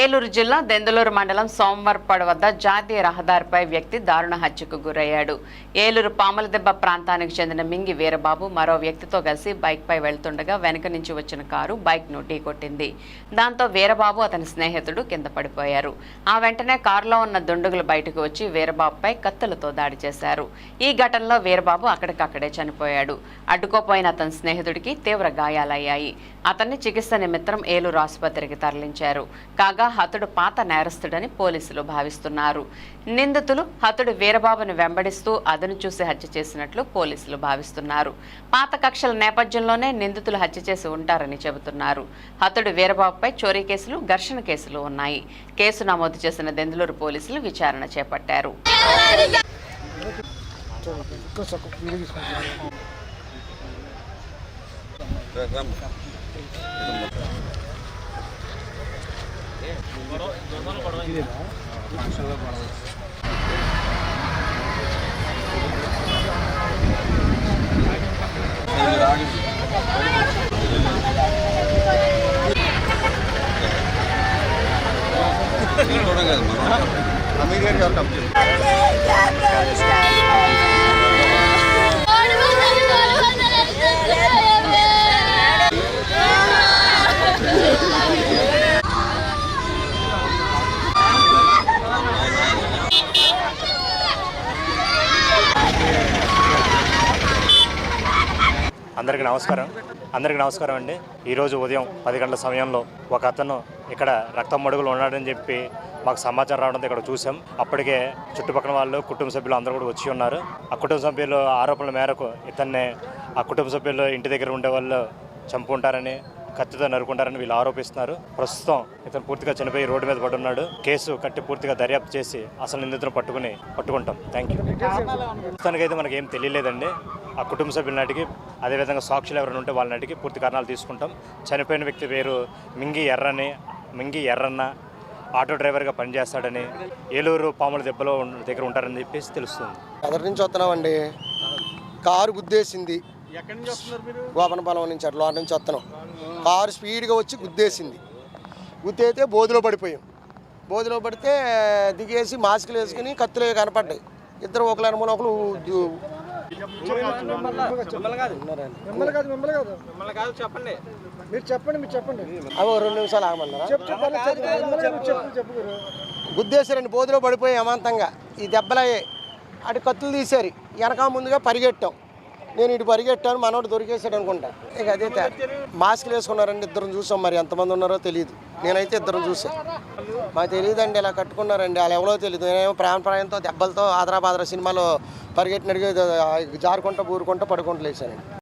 ఏలూరు జిల్లా దెందలూరు మండలం సోమవారపాడు వద్ద జాతీయ రహదారిపై వ్యక్తి దారుణ హత్యకు గురయ్యాడు. ఏలూరు పాములదెబ్బ ప్రాంతానికి చెందిన మింగి వీరబాబు మరో వ్యక్తితో కలిసి బైక్పై వెళ్తుండగా వెనక నుంచి వచ్చిన కారు బైక్ను ఢీకొట్టింది దాంతో వీరబాబు అతని స్నేహితుడు కింద పడిపోయారు. ఆ వెంటనే కారులో ఉన్న దుండగులు బయటకు వచ్చి వీరబాబుపై కత్తులతో దాడి చేశారు. ఈ ఘటనలో వీరబాబు అక్కడికక్కడే చనిపోయాడు. అడ్డుకోపోయిన అతని స్నేహితుడికి తీవ్ర గాయాలయ్యాయి. అతన్ని చికిత్స నిమిత్తం ఏలూరు ఆసుపత్రికి తరలించారు. కాగా హతుడు పాత నేరస్తుడని పోలీసులు భావిస్తున్నారు. నిందితులు హతుడు వీరబాబును వెంబడిస్తూ అదను చూసి హత్య చేసినట్లు పోలీసులు భావిస్తున్నారు. పాత కక్షల నేపథ్యంలోనే నిందితులు హత్య చేసి ఉంటారని చెబుతున్నారు. హతుడు వీరబాబుపై చోరీ కేసులు ఘర్షణ కేసులు ఉన్నాయి. కేసు నమోదు చేసిన దెందులూరు పోలీసులు విచారణ చేపట్టారు. ఫంక్షన్లో గొడవ చూడం కదా మనం అమీర్ గారు కంప్లీట్ అందరికీ నమస్కారం. అందరికీ నమస్కారం అండి. ఈరోజు ఉదయం పది గంటల సమయంలో ఒక అతను ఇక్కడ రక్తం మడుగులు ఉన్నాడని చెప్పి మాకు సమాచారం రావడంతో ఇక్కడ చూసాం అప్పటికే చుట్టుపక్కల వాళ్ళు కుటుంబ సభ్యులు అందరూ కూడా వచ్చి ఉన్నారు. ఆ కుటుంబ సభ్యులు ఆరోపణల మేరకు ఇతన్ని ఆ కుటుంబ సభ్యులు ఇంటి దగ్గర ఉండే వాళ్ళు చంపుకుంటారని కత్తితో నరుకుంటారని వీళ్ళు ఆరోపిస్తున్నారు. ప్రస్తుతం ఇతను పూర్తిగా చనిపోయి రోడ్డు మీద పడి ఉన్నాడు. కేసు కట్టి పూర్తిగా దర్యాప్తు చేసి అసలు నిందితులను పట్టుకుని పట్టుకుంటాం. థ్యాంక్ యూ ప్రస్తుతానికైతే మనకి ఏం తెలియలేదండి. ఆ కుటుంబ సభ్యుల నాటికి అదేవిధంగా సాక్షులు ఎవరైనా ఉంటే వాళ్ళ నాటికి పూర్తి కారణాలు తీసుకుంటాం. చనిపోయిన వ్యక్తి పేరు మింగి ఎర్రని మింగి ఎర్రన్న ఆటో డ్రైవర్గా పనిచేస్తాడని ఏలూరు పాముల దెబ్బలో దగ్గర ఉంటారని చెప్పేసి తెలుస్తుంది. ఎదరి నుంచి వస్తున్నామండి కారు గుద్దేసింది. గోపనపాలెం నుంచి అట్లా అటు నుంచి వస్తున్నాం. కారు స్పీడ్గా వచ్చి గుద్దేసింది. గుద్దైతే బోధిలో పడిపోయాం. బోధిలో పడితే దిగేసి మాస్కులు వేసుకుని కత్తులు కనపడ్డాయి. ఇద్దరు ఒకరు అనుమని ఒకరు చెప్పండి మీరు చెప్పండి మీరు చెప్పండి అవో రెండు నిమిషాలు ఆగమన్నారా చెప్పు చెప్పండి చెప్పు మిమ్మల్ని గుద్దేశారండి బోధిలో పడిపోయి అమాంతంగా ఈ దెబ్బలయ్యాయి అటు కత్తులు తీశారు వెనక ముందుగా పరిగెట్టాం. నేను ఇటు పరిగెట్టాను మనోడు దొరికేసాడు అనుకుంటా. ఇక అదే మాస్క్లు వేసుకున్నారండి ఇద్దరం చూసాం మరి ఎంతమంది ఉన్నారో తెలియదు నేనైతే ఇద్దరం చూసాను మాకు తెలియదండి ఇలా కట్టుకున్నారండి వాళ్ళు ఎవరో తెలియదు నేనేమో ప్రాణ ప్రాయంతో దెబ్బలతో ఆదరా బాదరా సినిమాలో పరిగెట్టినట్టుగా జారుకుంటా ఊరుకుంటూ పడుకుంటూ లేచానండి.